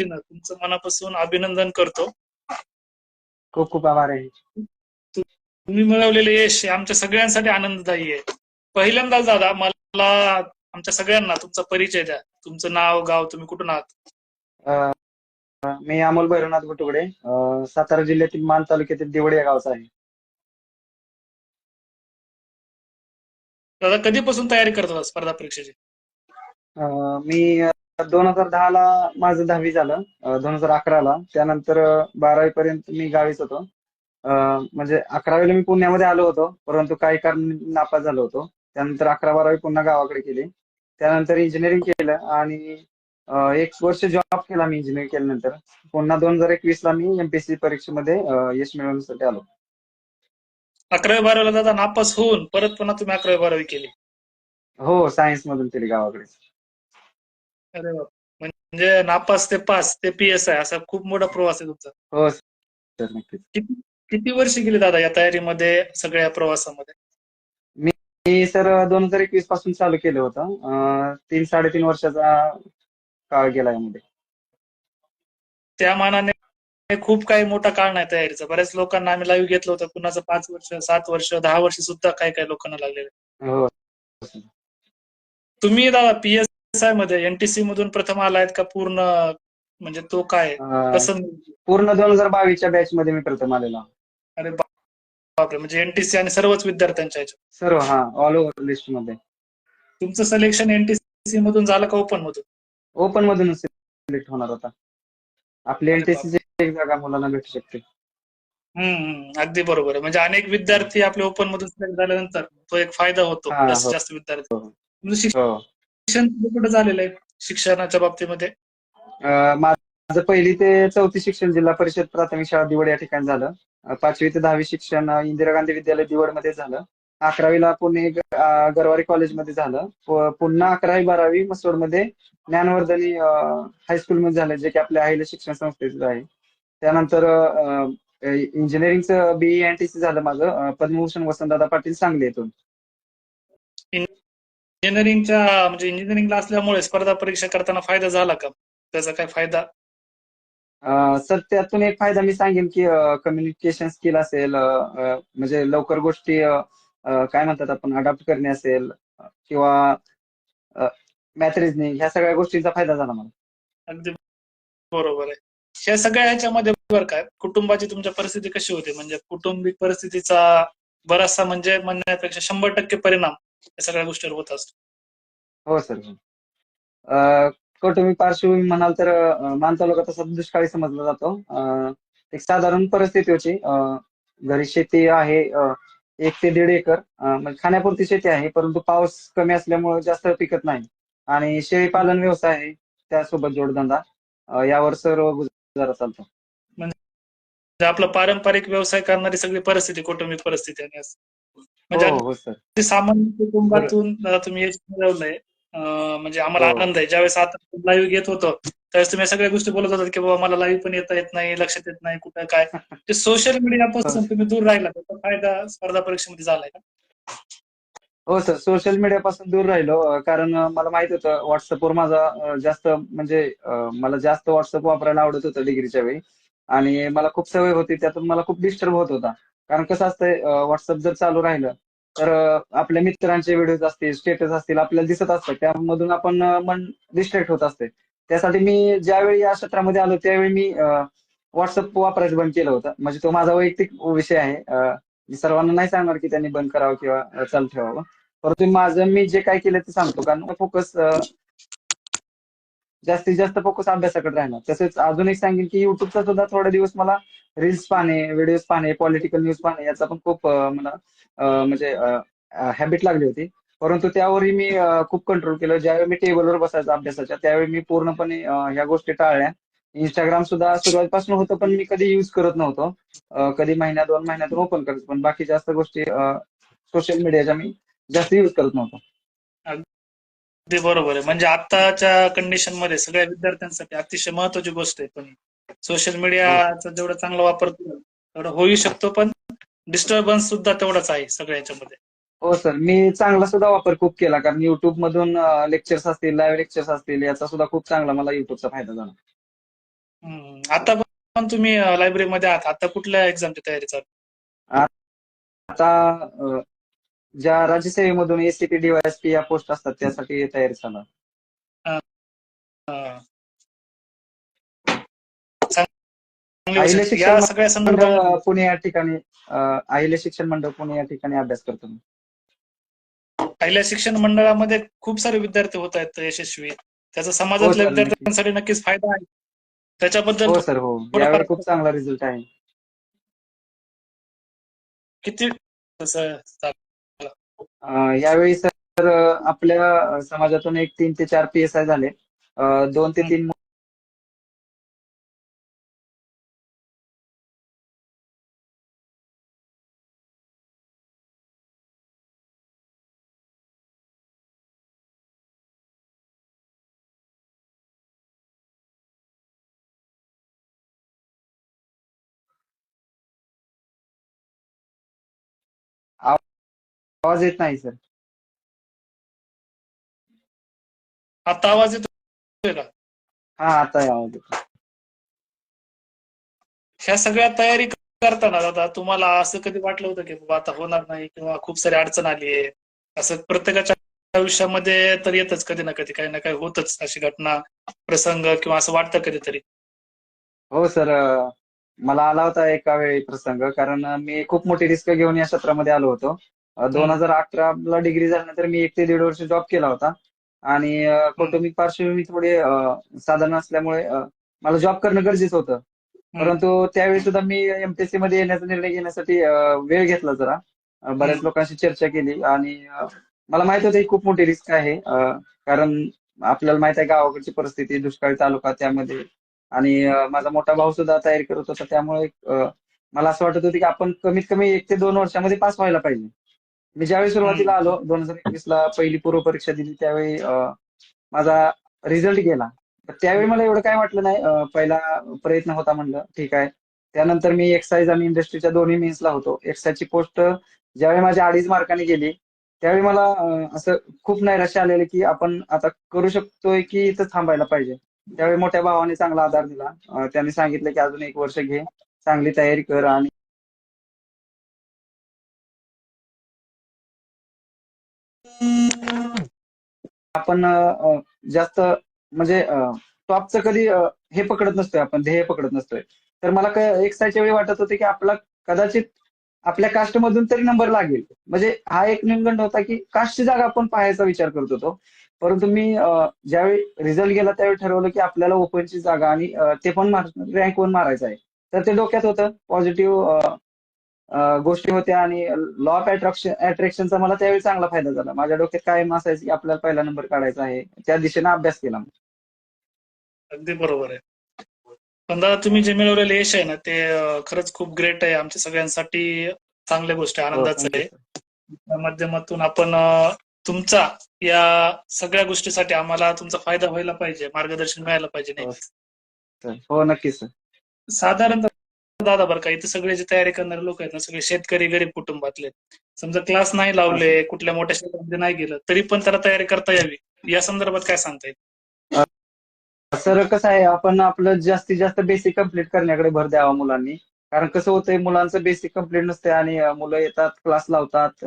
तुमचं मनापासून अभिनंदन करतो. खूप खूप आभार आहे. तुम्ही मिळवलेले यश आमच्या सगळ्यांसाठी आनंददायी आहे. पहिल्यांदाच दादा मला आमच्या सगळ्यांना तुमचा परिचय द्या. तुमचं नाव गाव तुम्ही कुठून आहात? मी अमोल भैरवनाथ गुटुगडे अं, सातारा जिल्ह्यातील मान तालुक्यातील दिवड या गावचा आहे. दादा कधीपासून तयारी करत होता स्पर्धा परीक्षेची? मी दोन हजार दहा ला माझं दहावी झालं दोन हजार अकराला. त्यानंतर बारावी पर्यंत मी गावीच होतो. म्हणजे अकरावीला मी पुण्यामध्ये आलो होतो परंतु काही कारण नापास झालो होतो. त्यानंतर अकरा बारावी पुन्हा गावाकडे केली त्यानंतर इंजिनिअरिंग केलं आणि एक वर्ष जॉब केला मी इंजिनिअरिंग केल्यानंतर. पुन्हा दोन हजार एकवीस ला मी एमपीएससी परीक्षेमध्ये यश मिळवण्यासाठी आलो. अकरावी बारावीला दादा नापास होऊन परत पुन्हा तुम्ही अकरावी बारावी केली. हो सायन्स मधून केली गावाकडे. अरे वा. म्हणजे नापास ते पास ते पीएस आहे असा खूप मोठा प्रवास आहे तुमचा. हो सर नक्कीच. किती किती वर्ष गेली दादा या तयारीमध्ये सगळ्या प्रवासामध्ये? मी सर दोन हजार एकवीसपासून चालू केलं होतं. अं, तीन साडेतीन वर्षाचा काळ गेला यामध्ये. त्या मानाने खूप काही मोठा काळ नाही तयारीचा. बऱ्याच लोकांना आम्ही लाईव्ह घेतलं होतं. कुणाचं पाच वर्ष सात वर्ष दहा वर्ष सुद्धा काही काही लोकांना लागलेले हो तुम्ही दादा पीएसआयमध्ये एनटीसी मधून प्रथम आलायत का पूर्ण म्हणजे तो काय? कसं? पूर्ण दोन हजार बावीसच्या बॅच मध्ये मी प्रथम आलेलो. अरे बापरे म्हणजे एनटीसी आणि सर्वच विद्यार्थ्यांच्या सर्व हा ऑल ओव्हर लिस्टमध्ये. तुमचं सिलेक्शन एनटीसी मधून झालं का ओपन मधून? ओपन मधून सिलेक्ट होणार होता आपली एनटीसी एक जागा मुलांना भेटू शकते. हम्म अगदी बरोबर आहे. म्हणजे अनेक विद्यार्थी आपले ओपन मधून सिलेक्ट झाल्यानंतर तो एक फायदा होतो. हा. जास्त विद्यार्थी. तुमचं शिक्षण कुठे झालेलं आहे शिक्षणाच्या बाबतीमध्ये? माझं पहिली ते चौथी शिक्षण जिल्हा परिषद प्राथमिक शाळा दिवड या ठिकाणी झालं. पाचवी ते दहावी शिक्षण इंदिरा गांधी विद्यालय दिवडमध्ये झालं. अकरावीला पुणे गरवारी गरवारे कॉलेजमध्ये झालं. पुन्हा अकरावी बारावी मसोडमध्ये ज्ञानवर्धनी हायस्कूल मध्ये झालं जे की आपल्या आईला शिक्षण संस्थेचं आहे. त्यानंतर अं, अं, इंजिनिअरिंगचं बीई एनटीसी झालं माझं. पद्मभूषण वसंतदादा पाटील सांगली येथून. इंजिनिअरिंगच्या म्हणजे इंजिनिअरिंगला असल्यामुळे स्पर्धा परीक्षा करताना फायदा झाला का? त्याचा काय फायदा? सर त्यातून एक फायदा मी सांगेन की कम्युनिकेशन स्किल असेल म्हणजे लवकर गोष्टी काय म्हणतात आपण अडॉप्ट करणे असेल किंवा मॅथ रिझनिंग ह्या सगळ्या गोष्टींचा फायदा झाला मला. अगदी बरोबर आहे. ह्या सगळ्या ह्याच्यामध्ये बरं काय कुटुंबाची तुमच्या परिस्थिती कशी होती? म्हणजे कौटुंबिक परिस्थितीचा बराचसा म्हणजे म्हणण्यापेक्षा शंभर टक्के परिणाम या सगळ्या गोष्टीवर होत असतो. हो सर. कौटुंबिक पार्श्वभूमी म्हणाल तर अं, मान तालुका तसा दुष्काळी समजला जातो. एक साधारण परिस्थिती होती. घरी शेती आहे एक ते दीड एकर. म्हणजे खाण्यापुरती शेती आहे परंतु पाऊस कमी असल्यामुळे जास्त पिकत नाही. आणि शेळी पालन व्यवसाय आहे त्यासोबत जोडधंदा. यावर सर्व गुजारा चालतो. म्हणजे आपला पारंपरिक व्यवसाय करणारी सगळी परिस्थिती कौटुंबिक परिस्थिती. म्हणजे हो हो सामान्य कुटुंबातून तुम्ही यश मिळवलंय म्हणजे आम्हाला हो. आनंद आहे. ज्यावेळेस आता लाईव्ह घेत होतो त्यावेळेस तुम्ही सगळ्या गोष्टी बोलत होतात की बाबा मला लाईव्ह पण येता येत नाही लक्षात येत नाही कुठं काय. ते सोशल मीडियापासून तुम्ही दूर राहिला त्याचा फायदा स्पर्धा परीक्षेमध्ये झालाय का? हो सर. सोशल मीडियापासून दूर राहिलो कारण मला माहीत होतं व्हॉट्सअपवर माझा जास्त म्हणजे मला जास्त व्हॉट्सअप वापरायला आवडत होतं डिग्रीच्या वेळी. आणि मला खूप सवय होती त्यातून मला खूप डिस्टर्ब होत होता. कारण कसं असतंय व्हॉट्सअप जर चालू राहिलं तर आपल्या मित्रांचे व्हिडिओज असतील स्टेटस असतील आपल्याला दिसत असतात त्यामधून आपण मन डिस्ट्रॅक्ट होत असते त्यासाठी मी ज्यावेळी या क्षेत्रामध्ये आलो त्यावेळी मी व्हॉट्सअप वापरायचं बंद केलं होतं. म्हणजे तो माझा वैयक्तिक विषय आहे. सर्वांना नाही सांगणार की त्यांनी बंद करावं किंवा चालू ठेवावं. परंतु माझं मी जे काय केलं ते सांगतो. कारण फोकस जास्तीत जास्त फोकस अभ्यासाकडे राहिला तसेच अजून एक सांगेन की युट्यूबचा सुद्धा थोडे दिवस मला रील्स पाहणे व्हिडिओज पाहणे पॉलिटिकल न्यूज पाहणे याचा पण खूप मला म्हणजे हॅबिट लागली होती. परंतु त्यावरही मी खूप कंट्रोल केलं. ज्यावेळी मी टेबलवर बसायचं अभ्यासाच्या त्यावेळी मी पूर्णपणे ह्या गोष्टी टाळल्या. इंस्टाग्राम सुद्धा सुरुवातीपासून होतं पण मी कधी युज करत नव्हतो. कधी महिन्या दोन महिन्यातून ओपन करत पण बाकी जास्त गोष्टी सोशल मीडियाच्या मी जास्त युज करत नव्हतो. अगदी बरोबर आहे. म्हणजे आताच्या कंडिशनमध्ये सगळ्या विद्यार्थ्यांसाठी अतिशय महत्वाची गोष्ट आहे. पण सोशल मीडियाचा जेवढा चांगला वापर केला तेवढा होऊ शकतो. पण डिस्टर्बन्स सुद्धा तेवढाच आहे सगळ्या याच्यामध्ये हो सर मी चांगला सुद्धा वापर खूप केला. कारण युट्यूब मधून लेक्चर्स असतील लाईव्ह लेक्चर्स असतील याचा सुद्धा खूप चांगला मला युट्यूबचा फायदा झाला. आता पण तुम्ही लायब्ररीमध्ये आहात. आता कुठल्या एक्झामची तयारी चालू आता ज्या राज्यसेवेमधून एसीपी डीवायएसपी या पोस्ट असतात त्यासाठी तयारी संदर्भात पुणे या ठिकाणी अ, अहिले शिक्षण मंडळ पुणे या ठिकाणी अभ्यास करतो. मी. पहिल्या शिक्षण मंडळामध्ये खूप सारे विद्यार्थी होत आहेत यशस्वी. त्याचा समाजातल्या हो. विद्यार्थ्यांसाठी नक्कीच फायदा आहे. त्याच्याबद्दल हो सर हो. यावेळी खूप चांगला रिझल्ट आहे. किती यावेळी सर आपल्या समाजातून एक तीन ते चार पी एस आय झाले. दोन ते तीन आवाज येत नाही सर. आता आवाज येतोय का? हा आता आवाज येतो ह्या सगळ्या तयारी करताना दादा तुम्हाला असं कधी वाटलं होतं की बाबा आता होणार नाही किंवा खूप सारी अडचण आली आहे? असं प्रत्येकाच्या आयुष्यामध्ये तर येतच कधी ना कधी काही ना काही होतच अशी घटना प्रसंग किंवा असं वाटतं कधीतरी? हो सर. मला आला होता एका वेळी प्रसंग कारण मी खूप मोठी रिस्क घेऊन या क्षेत्रामध्ये आलो होतो. दोन हजार अकराला डिग्री झाल्यानंतर मी एक ते दीड वर्ष जॉब केला होता. आणि कौटुंबिक पार्श्वभूमी थोडी साधारण असल्यामुळे मला जॉब करणं गरजेचं होतं. परंतु त्यावेळी सुद्धा मी एमपीएससी मध्ये येण्याचा निर्णय घेण्यासाठी वेळ घेतला जरा. बऱ्याच. लोकांशी चर्चा केली आणि मला माहीत होतं ही खूप मोठी रिस्क आहे. कारण आपल्याला माहीत आहे गावाकडची परिस्थिती दुष्काळी तालुका त्यामध्ये. आणि माझा मोठा भाऊ सुद्धा तयारी करत होता. त्यामुळे मला असं वाटत होतं की आपण कमीत कमी एक ते दोन वर्षामध्ये पास व्हायला पाहिजे. मी ज्यावेळी सुरुवातीला आलो दोन हजार एकवीस ला पहिली पूर्व परीक्षा दिली त्यावेळी माझा रिझल्ट गेला. त्यावेळी मला एवढं काय वाटलं नाही पहिला प्रयत्न होता म्हणलं ठीक आहे. त्यानंतर मी एक्साईज आणि इंडस्ट्रीच्या दोन्ही मेन्सला होतो. एक्साईजची पोस्ट ज्यावेळी माझ्या अडीच मार्काने गेली त्यावेळी मला असं खूप नैराश्य आलेलं की आपण आता करू शकतोय की इथं थांबायला पाहिजे. त्यावेळी मोठ्या भावाने चांगला आधार दिला. त्यांनी सांगितलं की अजून एक वर्ष घे चांगली तयारी कर आणि आपण जास्त म्हणजे टॉपचं कधी हे पकडत नसतोय आपण ध्येय पकडत नसतोय. तर मला एक साईडच्या वेळी वाटत होते की आपला कदाचित आपल्या कास्टमधून तरी नंबर लागेल. म्हणजे हा एक निमगंड होता की कास्टची जागा आपण पाहायचा विचार करत होतो. परंतु मी ज्यावेळी रिझल्ट गेला त्यावेळी ठरवलं की आपल्याला ओपनची जागा आणि ते पण रँक वन मारायचं आहे. तर ते डोक्यात होतं पॉझिटिव्ह गोष्टी होत्या आणि लॉ ऑफ अट्रॅक्शन अट्रॅक्शनचा मला त्यावेळी चांगला फायदा झाला. माझ्या डोक्यात कायम असायचं की आपल्याला पहिला नंबर काढायचा आहे. त्या दिशेने अभ्यास केला अगदी बरोबर आहे. पण दादा तुम्ही जे मिळवलेले यश आहे ना ते खरंच खूप ग्रेट आहे. आमच्या सगळ्यांसाठी चांगल्या गोष्ट आहे हो, आनंदाचं आहे. त्या माध्यमातून आपण तुमचा या सगळ्या गोष्टीसाठी आम्हाला तुमचा फायदा व्हायला पाहिजे मार्गदर्शन मिळायला पाहिजे हो, नाही sir. हो नक्कीच साधारणतः दादा बरं का इथे सगळे जे तयारी करणारे लोक आहेत ना सगळे शेतकरी गरीब कुटुंबातले समजा क्लास नाही लावले कुठल्या मोठ्या क्षेत्रामध्ये नाही गेलं तरी पण त्याला तयारी करता यावी. या संदर्भात काय सांगता येईल? सर कसं आहे आपण आपलं जास्तीत जास्त बेसिक कंप्लीट करण्याकडे भर द्यावा मुलांनी. कारण कसं होतंय मुलांचं बेसिक कंप्लीट नसते आणि मुलं येतात क्लास लावतात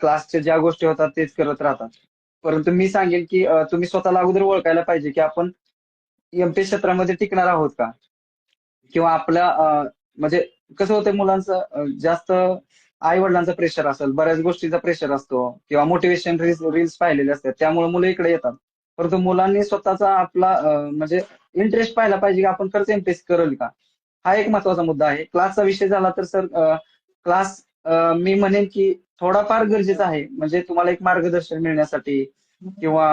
क्लासच्या ज्या गोष्टी होतात तेच करत राहतात. परंतु मी सांगेन की तुम्ही स्वतःला अगोदर ओळखायला पाहिजे की आपण एमपी क्षेत्रामध्ये टिकणार आहोत का? किंवा आपल्या म्हणजे कसं होतंय मुलांचं जास्त आई वडिलांचा प्रेशर असेल बऱ्याच गोष्टीचा प्रेशर असतो किंवा मोटिवेशन रील्स रील्स पाहिलेले असतात त्यामुळे मुलं इकडे येतात. परंतु मुलांनी स्वतःचा आपला म्हणजे इंटरेस्ट पाहिला पाहिजे की आपण खरंच इंटरेस्ट करेल का? हा एक महत्त्वाचा मुद्दा आहे. क्लासचा विषय झाला तर सर क्लास मी म्हणेन की थोडाफार गरजेचा आहे. म्हणजे तुम्हाला एक मार्गदर्शन मिळण्यासाठी किंवा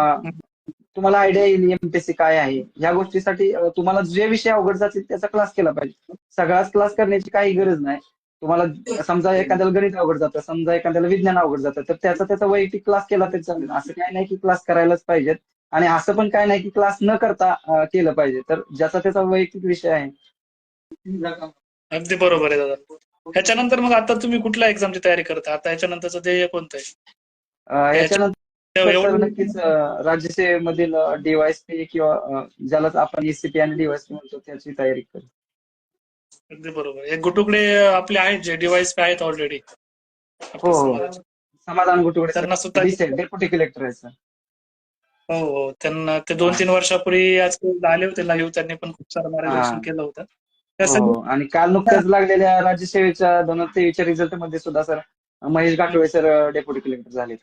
तुम्हाला आयडिया येईल एमपीएससी काय आहे? या गोष्टीसाठी तुम्हाला जे विषय अवघड जातील त्याचा क्लास केला पाहिजे. सगळाच क्लास करण्याची काही गरज नाही. तुम्हाला समजा एखाद्याला गणित अवघड जातं समजा एखाद्याला विज्ञान अवघड जातं तर त्याचा त्याचा वैयक्तिक क्लास केला तरी चालेल. असं काही नाही की क्लास करायलाच पाहिजेत. आणि असं पण काय नाही की क्लास न करता केलं पाहिजे. तर ज्याचा त्याचा वैयक्तिक विषय आहे. अगदी बरोबर आहे दादा. ह्याच्यानंतर मग आता तुम्ही कुठल्या एक्झामची तयारी करता? आता ह्याच्यानंतरचं ध्येय कोणतं आहे? अं, याच्यानंतर तर सर एवढं नक्कीच अं, राज्यसेवेमधील डीवायसपी किंवा अं, ज्यालाच आपण ईसीपी आणि डीवायसपी म्हणतो त्याची तयारी करू. अगदी बरोबर. एक गुटुकडे आपले आहेत जे डिव्हाइस आहेत ऑलरेडी हो हो. समाधान गुटुकडे त्यांना सुद्धा डेप्युटी कलेक्टर आहे सर. हो हो. त्यांना ते दोन तीन वर्षापूर्वी आज आले होते लाईव्ह. त्यांनी पण खूप सारं मार्गदर्शन हा. केलं होतं. हो हो. आणि काल नुकत्याच लागलेल्या राज्यसेवेच्या दोन हजार तेवीसच्या रिझल्टमध्ये सुद्धा sir Mahesh Gathole sir deputy collector झाले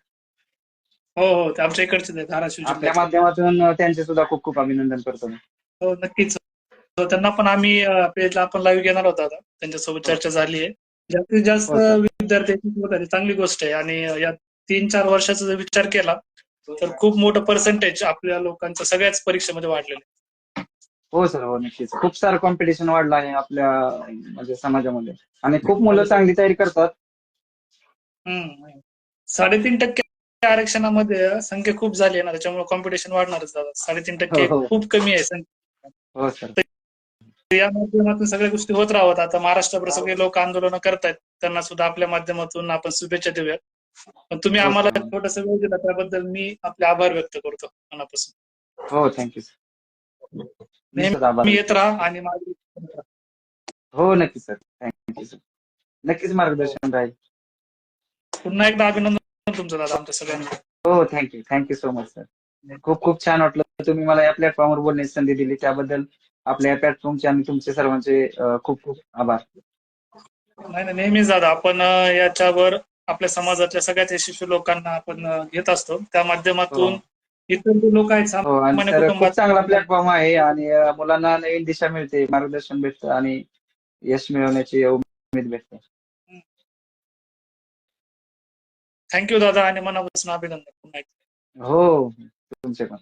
हो हो ते आमच्या इकडचे धाराशिव आपल्या. माध्यमातून त्यांचे सुद्धा खूप खूप अभिनंदन करतो मी. हो नक्कीच. So, त्यांना पण आम्ही पेजला आपण लाईव्ह घेणार होता आता. त्यांच्यासोबत चर्चा झाली आहे. जास्तीत जास्त हो, सर. विद्यार्थी होत आहे चांगली गोष्ट आहे. आणि या तीन चार वर्षाचा जर विचार केला तर खूप मोठं पर्सेंटेज आपल्या लोकांचं सगळ्याच परीक्षेमध्ये वाढलेलं आहे. हो सर. हो नक्कीच. खूप सारं कॉम्पिटिशन वाढलं आहे आपल्या म्हणजे समाजामध्ये. आणि खूप मुलं चांगली तयारी करतात. साडेतीन टक्के आरक्षणामध्ये संख्या खूप झाली आहे ना त्याच्यामुळे कॉम्पिटिशन वाढणारच दादा. साडेतीन टक्के हो, हो. खूप कमी आहे संख्या. हो सर या माध्यमातून सगळ्या गोष्टी होत राहत आता महाराष्ट्रभर सगळे लोक आंदोलन करतायत. त्यांना सुद्धा आपल्या माध्यमातून आपण शुभेच्छा देऊया पण तुम्ही हो, आम्हाला सर. छोटासा वेळ दिला त्याबद्दल मी आपले आभार व्यक्त करतो मनापासून. हो थँक्यू सर निश्चित आभार. मी येत राहा आणि माझे हो नक्की सर थँक्यू सर नक्कीच मार्गदर्शन राहील. पुन्हा एकदा अभिनंदन तुमचं दादा आमच्या सगळ्यांना हो thank you thank you so much sir खूप खूप छान वाटलं तुम्ही मला या प्लॅटफॉर्मवर बोलण्याची संधी दिली. त्याबद्दल आपल्या या प्लॅटफॉर्मचे आणि तुमचे सर्वांचे खूप खूप आभार. नाही नाही नेहमीच दादा आपण याच्यावर आपल्या समाजातल्या सगळ्याच यशस्वी लोकांना आपण घेत असतो. त्या माध्यमातून हो. इतर लोक आहेत हो खूप चांगला प्लॅटफॉर्म आहे आणि मुलांना नवीन दिशा मिळते मार्गदर्शन भेटतं आणि यश मिळवण्याची उमेद भेटते. थँक्यू दादा आणि मनापासून अभिनंदन पुन्हा एकदा. हो तुमचे पण